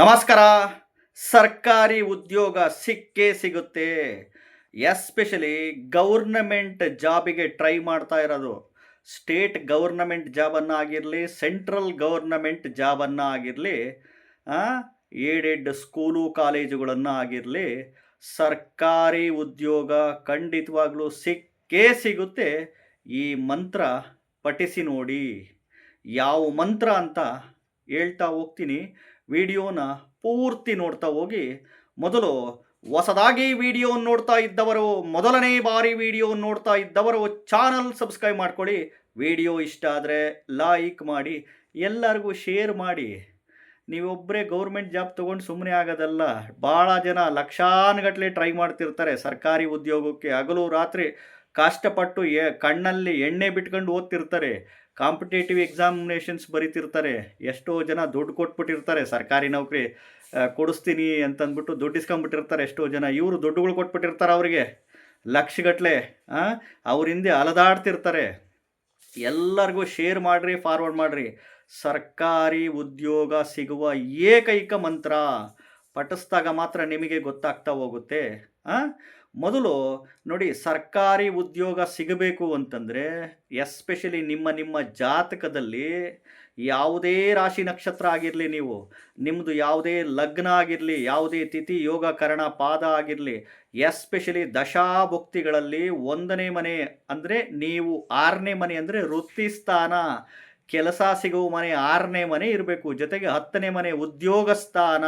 ನಮಸ್ಕಾರ. ಸರ್ಕಾರಿ ಉದ್ಯೋಗ ಸಿಕ್ಕೇ ಸಿಗುತ್ತೆ. ಎಸ್ಪೆಷಲಿ ಗೌರ್ನಮೆಂಟ್ ಜಾಬಿಗೆ ಟ್ರೈ ಮಾಡ್ತಾ ಇರೋದು. ಸ್ಟೇಟ್ ಗೌರ್ನಮೆಂಟ್ ಜಾಬನ್ನು ಆಗಿರಲಿ, ಸೆಂಟ್ರಲ್ ಗೌರ್ನಮೆಂಟ್ ಜಾಬನ್ನು ಆಗಿರಲಿ ಏಡೆಡ್ ಸ್ಕೂಲು ಕಾಲೇಜುಗಳನ್ನು ಆಗಿರಲಿ, ಸರ್ಕಾರಿ ಉದ್ಯೋಗ ಖಂಡಿತವಾಗ್ಲೂ ಸಿಕ್ಕೇ ಸಿಗುತ್ತೆ. ಈ ಮಂತ್ರ ಪಠಿಸಿ ನೋಡಿ. ಯಾವ ಮಂತ್ರ ಅಂತ ಹೇಳ್ತಾ ಹೋಗ್ತೀನಿ. ವಿಡಿಯೋನ ಪೂರ್ತಿ ನೋಡ್ತಾ ಹೋಗಿ. ಮೊದಲು ಹೊಸದಾಗಿ ವಿಡಿಯೋ ನೋಡ್ತಾ ಇದ್ದವರು, ಮೊದಲನೇ ಬಾರಿ ವಿಡಿಯೋ ನೋಡ್ತಾ ಇದ್ದವರು ಚಾನಲ್ ಸಬ್ಸ್ಕ್ರೈಬ್ ಮಾಡ್ಕೊಳ್ಳಿ ವಿಡಿಯೋ ಇಷ್ಟ ಆದರೆ ಲೈಕ್ ಮಾಡಿ, ಎಲ್ಲರಿಗೂ ಶೇರ್ ಮಾಡಿ. ನೀವೊಬ್ಬರೇ ಗೌರ್ಮೆಂಟ್ ಜಾಬ್ ತೊಗೊಂಡು ಸುಮ್ಮನೆ ಆಗೋದಲ್ಲ. ಭಾಳ ಜನ ಲಕ್ಷಾನುಗಟ್ಟಲೆ ಟ್ರೈ ಮಾಡ್ತಿರ್ತಾರೆ. ಸರ್ಕಾರಿ ಉದ್ಯೋಗಕ್ಕೆ ಹಗಲು ರಾತ್ರಿ ಕಷ್ಟಪಟ್ಟು ಎ, ಕಣ್ಣಲ್ಲಿ ಎಣ್ಣೆ ಬಿಟ್ಕೊಂಡು ಓದ್ತಿರ್ತಾರೆ. ಕಾಂಪಿಟೇಟಿವ್ ಎಕ್ಸಾಮಿನೇಷನ್ಸ್ ಬರಿತಿರ್ತಾರೆ. ಎಷ್ಟೋ ಜನ ದುಡ್ಡು ಕೊಟ್ಬಿಟ್ಟಿರ್ತಾರೆ. ಸರ್ಕಾರಿ ನೌಕರಿ ಕೊಡಿಸ್ತೀನಿ ಅಂತಂದ್ಬಿಟ್ಟು ದುಡ್ಡು ಇಸ್ಕೊಂಬಿಟ್ಟಿರ್ತಾರೆ ಎಷ್ಟೋ ಜನ. ಇವರು ದುಡ್ಡುಗಳು ಕೊಟ್ಬಿಟ್ಟಿರ್ತಾರೆ ಅವರಿಗೆ. ಲಕ್ಷಗಟ್ಟಲೆ ಅವ್ರ ಹಿಂದೆ ಅಲದಾಡ್ತಿರ್ತಾರೆ. ಎಲ್ಲರಿಗೂ ಶೇರ್ ಮಾಡಿರಿ, ಫಾರ್ವರ್ಡ್ ಮಾಡಿರಿ. ಸರ್ಕಾರಿ ಉದ್ಯೋಗ ಸಿಗುವ ಏಕೈಕ ಮಂತ್ರ. ಪಠಿಸ್ದಾಗ ಮಾತ್ರ ನಿಮಗೆ ಗೊತ್ತಾಗ್ತಾ ಹೋಗುತ್ತೆ. ಆ? ಮೊದಲು ನೋಡಿ ಸರ್ಕಾರಿ ಉದ್ಯೋಗ ಸಿಗಬೇಕು ಅಂತಂದರೆ ಎಸ್ಪೆಷಲಿ ನಿಮ್ಮ ನಿಮ್ಮ ಜಾತಕದಲ್ಲಿ ಯಾವುದೇ ರಾಶಿ ನಕ್ಷತ್ರ ಆಗಿರಲಿ ನೀವು ನಿಮ್ಮದು ಯಾವುದೇ ಲಗ್ನ ಆಗಿರಲಿ, ಯಾವುದೇ ತಿಥಿ ಯೋಗ ಕರಣ ಪಾದ ಆಗಿರಲಿ ಎಸ್ಪೆಷಲಿ ದಶಾಭುಕ್ತಿಗಳಲ್ಲಿ ಒಂದನೇ ಮನೆ ಅಂದರೆ ನೀವು ಆರನೇ ಮನೆ ಅಂದರೆ ವೃತ್ತಿಸ್ಥಾನ, ಕೆಲಸ ಸಿಗುವ ಮನೆ ಆರನೇ ಮನೆ ಇರಬೇಕು, ಜೊತೆಗೆ ಹತ್ತನೇ ಮನೆ ಉದ್ಯೋಗ ಸ್ಥಾನ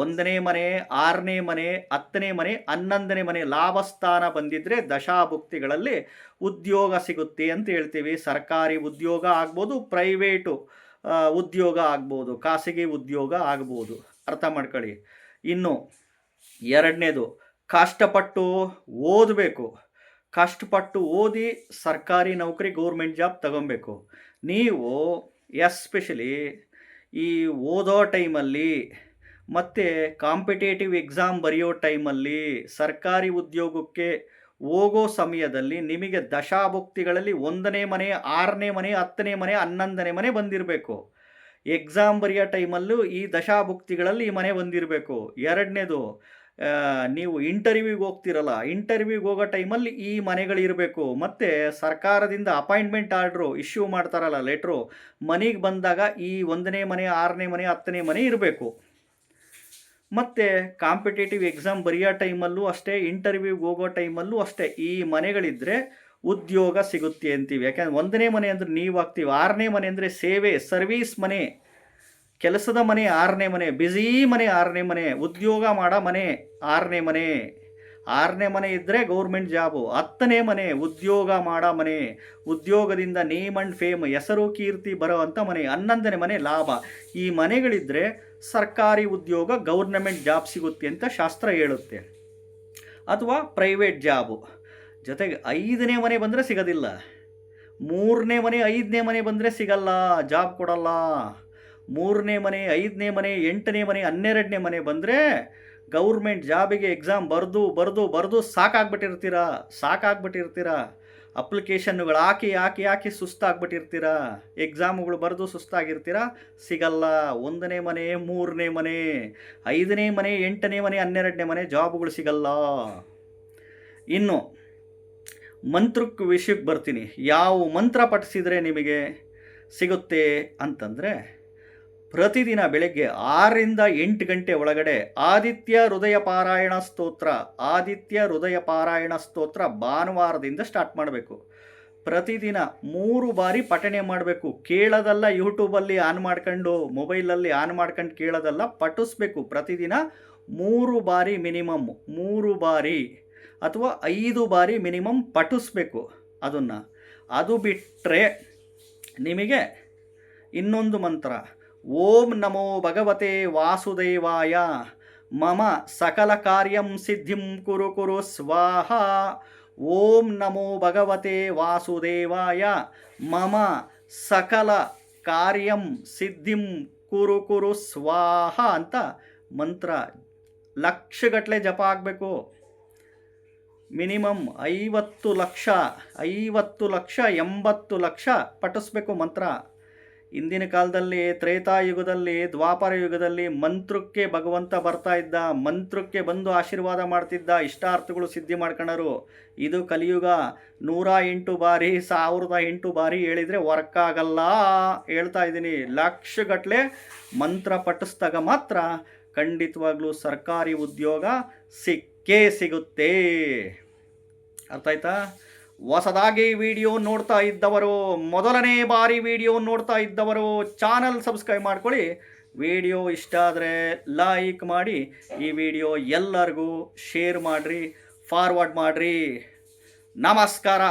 ಒಂದನೇ ಮನೆ, ಆರನೇ ಮನೆ, ಹತ್ತನೇ ಮನೆ, ಹನ್ನೊಂದನೇ ಮನೆ ಲಾಭಸ್ಥಾನ ಬಂದಿದ್ದರೆ ದಶಾಭುಕ್ತಿಗಳಲ್ಲಿ ಉದ್ಯೋಗ ಸಿಗುತ್ತೆ ಅಂತ ಹೇಳ್ತೀವಿ. ಸರ್ಕಾರಿ ಉದ್ಯೋಗ ಆಗ್ಬೋದು ಪ್ರೈವೇಟು ಉದ್ಯೋಗ ಆಗ್ಬೋದು, ಖಾಸಗಿ ಉದ್ಯೋಗ ಆಗ್ಬೋದು. ಅರ್ಥ ಮಾಡ್ಕೊಳ್ಳಿ. ಇನ್ನು ಎರಡನೇದು, ಕಷ್ಟಪಟ್ಟು ಓದಬೇಕು. ಕಷ್ಟಪಟ್ಟು ಓದಿ ಸರ್ಕಾರಿ ನೌಕರಿ ಗೌರ್ಮೆಂಟ್ ಜಾಬ್ ತಗೊಬೇಕು ನೀವು ಎಸ್ಪೆಷಲಿ ಈ ಓದೋ ಟೈಮಲ್ಲಿ ಮತ್ತು ಕಾಂಪಿಟೇಟಿವ್ ಎಕ್ಸಾಮ್ ಬರೆಯೋ ಟೈಮಲ್ಲಿ ಸರ್ಕಾರಿ ಉದ್ಯೋಗಕ್ಕೆ ಹೋಗೋ ಸಮಯದಲ್ಲಿ ನಿಮಗೆ ದಶಾಭುಕ್ತಿಗಳಲ್ಲಿ ಒಂದನೇ ಮನೆ, ಆರನೇ ಮನೆ, ಹತ್ತನೇ ಮನೆ, ಹನ್ನೊಂದನೇ ಮನೆ ಬಂದಿರಬೇಕು. ಎಕ್ಸಾಮ್ ಬರೆಯೋ ಟೈಮಲ್ಲೂ ಈ ದಶಾಭುಕ್ತಿಗಳಲ್ಲಿ ಈ ಮನೆ ಬಂದಿರಬೇಕು. ಎರಡನೇದು ನೀವು ಇಂಟರ್ವ್ಯೂಗೆ ಹೋಗ್ತಿರಲ್ಲ, ಇಂಟರ್ವ್ಯೂಗೆ ಹೋಗೋ ಟೈಮಲ್ಲಿ ಈ ಮನೆಗಳಿರಬೇಕು. ಮತ್ತು ಸರ್ಕಾರದಿಂದ ಅಪಾಯಿಂಟ್ಮೆಂಟ್ ಆರ್ಡ್ರು ಇಶ್ಯೂ ಮಾಡ್ತಾರಲ್ಲ ಲೆಟ್ರು, ಮನೆಗೆ ಬಂದಾಗ ಈ ಒಂದನೇ ಮನೆ, ಆರನೇ ಮನೆ, ಹತ್ತನೇ ಮನೆ ಇರಬೇಕು. ಮತ್ತು ಕಾಂಪಿಟೇಟಿವ್ ಎಕ್ಸಾಮ್ ಬರೆಯೋ ಟೈಮಲ್ಲೂ ಅಷ್ಟೇ ಇಂಟರ್ವ್ಯೂಗೆ ಹೋಗೋ ಟೈಮಲ್ಲೂ ಅಷ್ಟೇ, ಈ ಮನೆಗಳಿದ್ದರೆ ಉದ್ಯೋಗ ಸಿಗುತ್ತೆ ಅಂತೀವಿ. ಯಾಕೆಂದ್ರೆ ಒಂದನೇ ಮನೆ ಅಂದರೆ ನೀವು ಆಗ್ತೀವಿ. ಆರನೇ ಮನೆ ಅಂದರೆ ಸೇವೆ ಸರ್ವೀಸ್ ಮನೆ. ಕೆಲಸದ ಮನೆ ಆರನೇ ಮನೆ ಬ್ಯುಸಿ ಮನೆ ಆರನೇ ಮನೆ, ಉದ್ಯೋಗ ಮಾಡೋ ಮನೆ ಆರನೇ ಮನೆ. ಆರನೇ ಮನೆ ಇದ್ದರೆ ಗೌರ್ಮೆಂಟ್ ಜಾಬು, ಹತ್ತನೇ ಮನೆ ಉದ್ಯೋಗ ಮಾಡೋ ಮನೆ, ಉದ್ಯೋಗದಿಂದ ನೇಮ್ ಆ್ಯಂಡ್ ಫೇಮ್, ಹೆಸರು ಕೀರ್ತಿ ಬರೋ ಮನೆ, ಹನ್ನೊಂದನೇ ಮನೆ ಲಾಭ. ಈ ಮನೆಗಳಿದ್ದರೆ ಸರ್ಕಾರಿ ಉದ್ಯೋಗ ಗೌರ್ನಮೆಂಟ್ ಜಾಬ್ ಸಿಗುತ್ತೆ ಅಂತ ಶಾಸ್ತ್ರ ಹೇಳುತ್ತೆ. ಅಥವಾ ಪ್ರೈವೇಟ್ ಜಾಬು. ಜೊತೆಗೆ ಐದನೇ ಮನೆ ಬಂದರೆ ಸಿಗೋದಿಲ್ಲ. ಮೂರನೇ ಮನೆ, ಐದನೇ ಮನೆ ಬಂದರೆ ಸಿಗಲ್ಲ, ಜಾಬ್ ಕೊಡಲ್ಲ. ಮೂರನೇ ಮನೆ, ಐದನೇ ಮನೆ, ಎಂಟನೇ ಮನೆ, ಹನ್ನೆರಡನೇ ಮನೆ ಬಂದರೆ ಗೌರ್ಮೆಂಟ್ ಜಾಬಿಗೆ ಎಕ್ಸಾಮ್ ಬರೆದು ಬರೆದು ಬರೆದು ಸಾಕಾಗ್ಬಿಟ್ಟಿರ್ತೀರಾ? ಸಾಕಾಗ್ಬಿಟ್ಟಿರ್ತೀರಾ? ಅಪ್ಲಿಕೇಶನ್ಗಳು ಹಾಕಿ ಹಾಕಿ ಹಾಕಿ ಸುಸ್ತಾಗ್ಬಿಟ್ಟಿರ್ತೀರಾ? ಎಕ್ಸಾಮ್ಗಳು ಬರೆದು ಸುಸ್ತಾಗಿರ್ತೀರಾ? ಸಿಗಲ್ಲ. ಒಂದನೇ ಮನೆ, ಮೂರನೇ ಮನೆ, ಐದನೇ ಮನೆ, ಎಂಟನೇ ಮನೆ, ಹನ್ನೆರಡನೇ ಮನೆ ಜಾಬ್ಗಳು ಸಿಗಲ್ಲ. ಇನ್ನು ಮಂತ್ರಕ್ಕೆ ವಿಷಯಕ್ಕೆ ಬರ್ತೀನಿ. ಯಾವ ಮಂತ್ರ ಪಠಿಸಿದರೆ ನಿಮಗೆ ಸಿಗುತ್ತೆ ಅಂತಂದರೆ ಪ್ರತಿದಿನ ಬೆಳಗ್ಗೆ ಆರರಿಂದ ಎಂಟು ಗಂಟೆ ಒಳಗಡೆ ಆದಿತ್ಯ ಹೃದಯ ಪಾರಾಯಣ ಸ್ತೋತ್ರ, ಆದಿತ್ಯ ಹೃದಯ ಪಾರಾಯಣ ಸ್ತೋತ್ರ ಭಾನುವಾರದಿಂದ ಸ್ಟಾರ್ಟ್ ಮಾಡಬೇಕು. ಪ್ರತಿದಿನ ಮೂರು ಬಾರಿ ಪಠಣೆ ಮಾಡಬೇಕು. ಕೇಳೋದಲ್ಲ ಯೂಟ್ಯೂಬಲ್ಲಿ ಆನ್ ಮಾಡ್ಕೊಂಡು, ಮೊಬೈಲಲ್ಲಿ ಆನ್ ಮಾಡ್ಕೊಂಡು ಕೇಳೋದಲ್ಲ ಪಠಿಸ್ಬೇಕು. ಪ್ರತಿದಿನ ಮೂರು ಬಾರಿ ಮಿನಿಮಮ್, ಮೂರು ಬಾರಿ ಅಥವಾ ಐದು ಬಾರಿ ಮಿನಿಮಮ್ ಪಠಿಸ್ಬೇಕು ಅದನ್ನು. ಅದು ಬಿಟ್ಟರೆ ನಿಮಗೆ ಇನ್ನೊಂದು ಮಂತ್ರ ಓಂ ನಮೋ ಭಗವತೆ ವಾಸುದೇವಾಯ. ಮಮ ಸಕಲ ಕಾರ್ಯಂ ಸಿದ್ಧಿಂ ಕುರು ಕುರು ಸ್ವಾಹ. ಓಂ ನಮೋ ಭಗವತೆ ವಾಸುದೇವಾಯ. ಮಮ ಸಕಲ ಕಾರ್ಯಂ ಸಿದ್ಧಿಂ ಕುರು ಕುರು ಸ್ವಾಹ ಅಂತ ಮಂತ್ರ ಲಕ್ಷಗಟ್ಟಲೆ ಜಪ ಆಗಬೇಕು. ಮಿನಿಮಮ್ ಐವತ್ತು ಲಕ್ಷ ಐವತ್ತು ಲಕ್ಷ, ಎಂಬತ್ತು ಲಕ್ಷ ಪಠಿಸ್ಬೇಕು ಮಂತ್ರ. ಇಂದಿನ ಕಾಲದಲ್ಲಿ ತ್ರೇತಾಯುಗದಲ್ಲಿ ದ್ವಾಪರ ಯುಗದಲ್ಲಿ ಮಂತ್ರಕ್ಕೆ ಭಗವಂತ ಬರ್ತಾ ಇದ್ದ, ಮಂತ್ರಕ್ಕೆ ಬಂದು ಆಶೀರ್ವಾದ ಮಾಡ್ತಿದ್ದ ಇಷ್ಟಾರ್ಥಗಳು ಸಿದ್ಧಿ ಮಾಡ್ಕೊಂಡರು. ಇದು ಕಲಿಯುಗ. ನೂರ ಎಂಟು ಬಾರಿ, ಸಾವಿರದ ಎಂಟು ಬಾರಿ ಹೇಳಿದರೆ ವರ್ಕ್ ಆಗಲ್ಲ ಹೇಳ್ತಾ ಇದ್ದೀನಿ. ಲಕ್ಷಗಟ್ಟಲೆ ಮಂತ್ರ ಪಠಿಸ್ದಾಗ ಮಾತ್ರ ಖಂಡಿತವಾಗ್ಲೂ ಸರ್ಕಾರಿ ಉದ್ಯೋಗ ಸಿಕ್ಕೇ ಸಿಗುತ್ತೆ. ಅರ್ಥ ಆಯ್ತಾ? ಹೊಸದಾಗಿ ವಿಡಿಯೋ ನೋಡ್ತಾ ಇದ್ದವರು, ಮೊದಲನೇ ಬಾರಿ ವಿಡಿಯೋ ನೋಡ್ತಾ ಇದ್ದವರು ಚಾನಲ್ ಸಬ್ಸ್ಕ್ರೈಬ್ ಮಾಡ್ಕೊಳ್ಳಿ. ವಿಡಿಯೋ ಇಷ್ಟ ಆದರೆ ಲೈಕ್ ಮಾಡಿ, ಈ ವಿಡಿಯೋ ಎಲ್ಲರಿಗೂ ಶೇರ್ ಮಾಡಿರಿ ಫಾರ್ವರ್ಡ್ ಮಾಡಿರಿ. ನಮಸ್ಕಾರ.